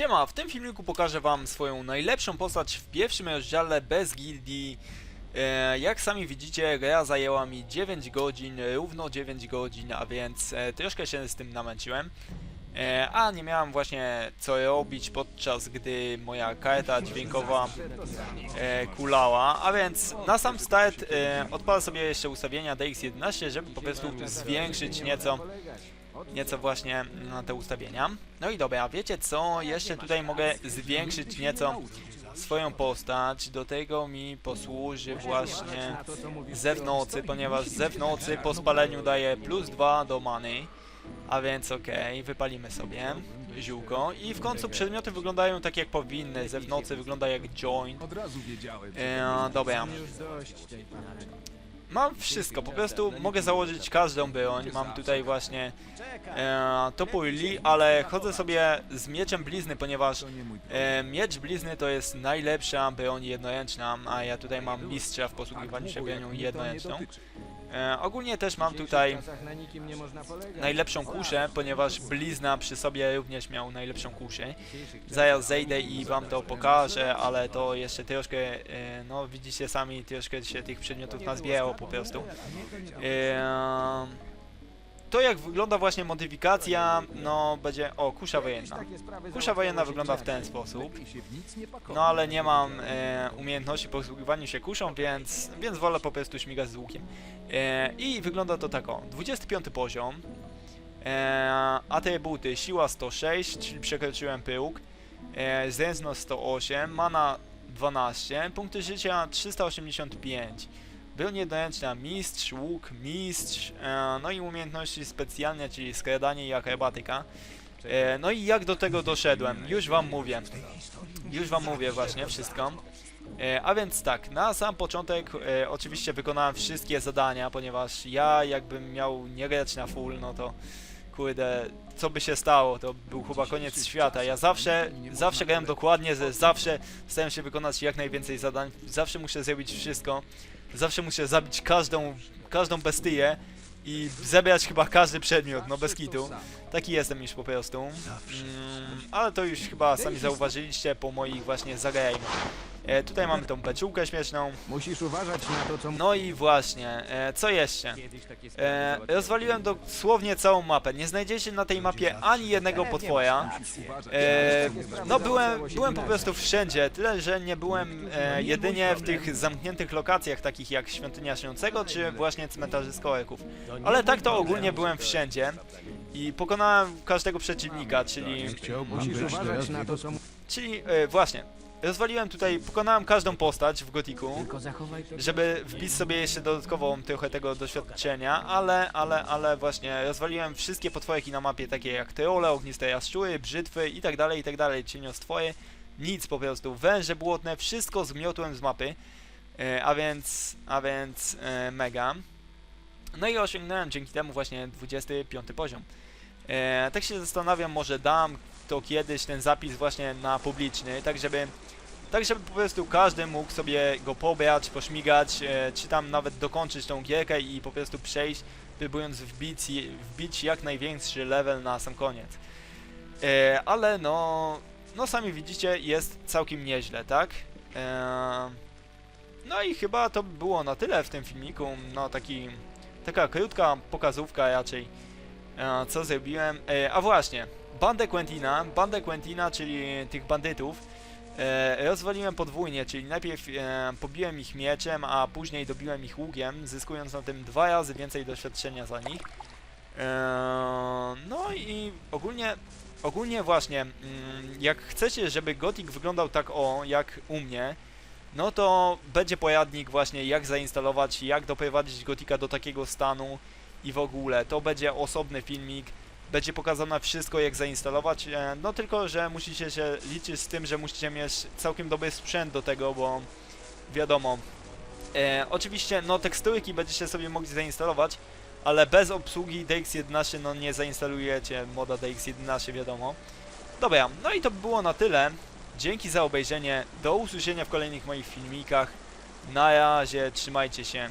Siema, w tym filmiku pokażę wam swoją najlepszą postać w pierwszym rozdziale bez gildii. E, jak sami widzicie, gra zajęła mi 9 godzin, równo 9 godzin, a więc e, troszkę się z tym namęciłem. E, a nie miałem właśnie co robić podczas gdy moja karta dźwiękowa kulała, a więc na sam start odpalę sobie jeszcze ustawienia DX11, żeby po prostu zwiększyć nieco nieco właśnie na te ustawienia. No i dobra, wiecie co? Jeszcze tutaj mogę zwiększyć nieco swoją postać. Do tego mi posłuży właśnie zew nocy, ponieważ zew nocy po spaleniu daje plus 2 do many. A więc okej, wypalimy sobie ziółko. I w końcu przedmioty wyglądają tak jak powinny. Zew nocy wygląda jak joint. Od razu wiedziałem. E, dobra. Mam wszystko, po prostu mogę założyć każdą broń. Mam tutaj właśnie e, topór Lee, ale chodzę sobie z mieczem blizny, ponieważ e, miecz blizny to jest najlepsza broń jednoręczna, a ja tutaj mam mistrza w posługiwaniu się bronią jednoręczną. E, ogólnie też mam tutaj najlepszą kuszę, ponieważ blizna przy sobie również miał najlepszą kuszę. Zaraz zejdę i wam to pokażę, ale to jeszcze troszkę, e, no widzicie sami, troszkę się tych przedmiotów nazbierało po prostu. E, to jak wygląda właśnie modyfikacja, no będzie, o kusza wojenna. Kusza wojenna wygląda w ten sposób. No ale nie mam e, umiejętności posługiwania się kuszą, więc, więc wolę po prostu śmigać z łukiem. E, I wygląda to tak o, 25 poziom. E, atrybuty siła 106, czyli przekroczyłem pyłk. E, zręczność 108, mana 12, punkty życia 385. Broń jednoręczna, mistrz, łuk, mistrz, e, no i umiejętności specjalne, czyli skradanie i akrobatyka. E, no i jak do tego doszedłem? Już wam mówię. Już wam mówię właśnie wszystko. E, a więc tak, na sam początek e, oczywiście wykonałem wszystkie zadania, ponieważ ja jakbym miał nie grać na full, no to kurde, co by się stało, to był chyba koniec świata. Ja zawsze, zawsze grałem dokładnie, zawsze staram się wykonać jak najwięcej zadań, zawsze muszę zrobić wszystko, zawsze muszę zabić każdą, każdą bestię i zebrać chyba każdy przedmiot, no bez kitu. Taki jestem już po prostu. Mm, ale to już chyba sami zauważyliście po moich właśnie zagrajach. E, tutaj mamy tą beczułkę śmieszną. Musisz uważać na to, co No i właśnie, e, co jeszcze? E, rozwaliłem dosłownie całą mapę. Nie znajdziecie na tej mapie ani jednego potwora. E, no byłem, byłem po prostu wszędzie, tyle że nie byłem e, jedynie w tych zamkniętych lokacjach takich jak Świątynia Śniącego czy właśnie cmentarzysko orków. Ale tak to ogólnie byłem wszędzie i pokonałem każdego przeciwnika, czyli musisz uważać na to, co Czyli e, właśnie, rozwaliłem tutaj, pokonałem każdą postać w Gotiku, żeby wbić sobie jeszcze dodatkowo trochę tego doświadczenia, ale, ale, ale właśnie rozwaliłem wszystkie potworki na mapie, takie jak trolle, ogniste jaszczury, brzytwy i tak dalej, i tak dalej, cieniostwoje, nic po prostu, węże błotne, wszystko zmiotłem z mapy, e, a więc, a więc e, mega. No i osiągnąłem dzięki temu właśnie 25 poziom. E, tak się zastanawiam, może dam to kiedyś ten zapis właśnie na publiczny, tak żeby tak żeby po prostu każdy mógł sobie go pobrać, pośmigać, e, czy tam nawet dokończyć tą gierkę i po prostu przejść, próbując wbić, wbić jak największy level na sam koniec. E, ale no, no sami widzicie, jest całkiem nieźle, tak? E, no i chyba to by było na tyle w tym filmiku, no taki, taka krótka pokazówka raczej, e, co zrobiłem. E, a właśnie, bandę Quentina, bandę Quentina, czyli tych bandytów, e, rozwaliłem podwójnie, czyli najpierw e, pobiłem ich mieczem, a później dobiłem ich łukiem, zyskując na tym dwa razy więcej doświadczenia za nich. E, no i ogólnie, ogólnie właśnie, mm, jak chcecie, żeby Gothic wyglądał tak o, jak u mnie, no to będzie poradnik właśnie jak zainstalować, jak doprowadzić Gotika do takiego stanu i w ogóle. To będzie osobny filmik, będzie pokazane wszystko jak zainstalować, e, no tylko, że musicie się liczyć z tym, że musicie mieć całkiem dobry sprzęt do tego, bo wiadomo, e, oczywiście no teksturyki będziecie sobie mogli zainstalować, ale bez obsługi DX11 no nie zainstalujecie moda DX11 wiadomo. Dobra, no i to by było na tyle. Dzięki za obejrzenie, do usłyszenia w kolejnych moich filmikach. Na razie, trzymajcie się.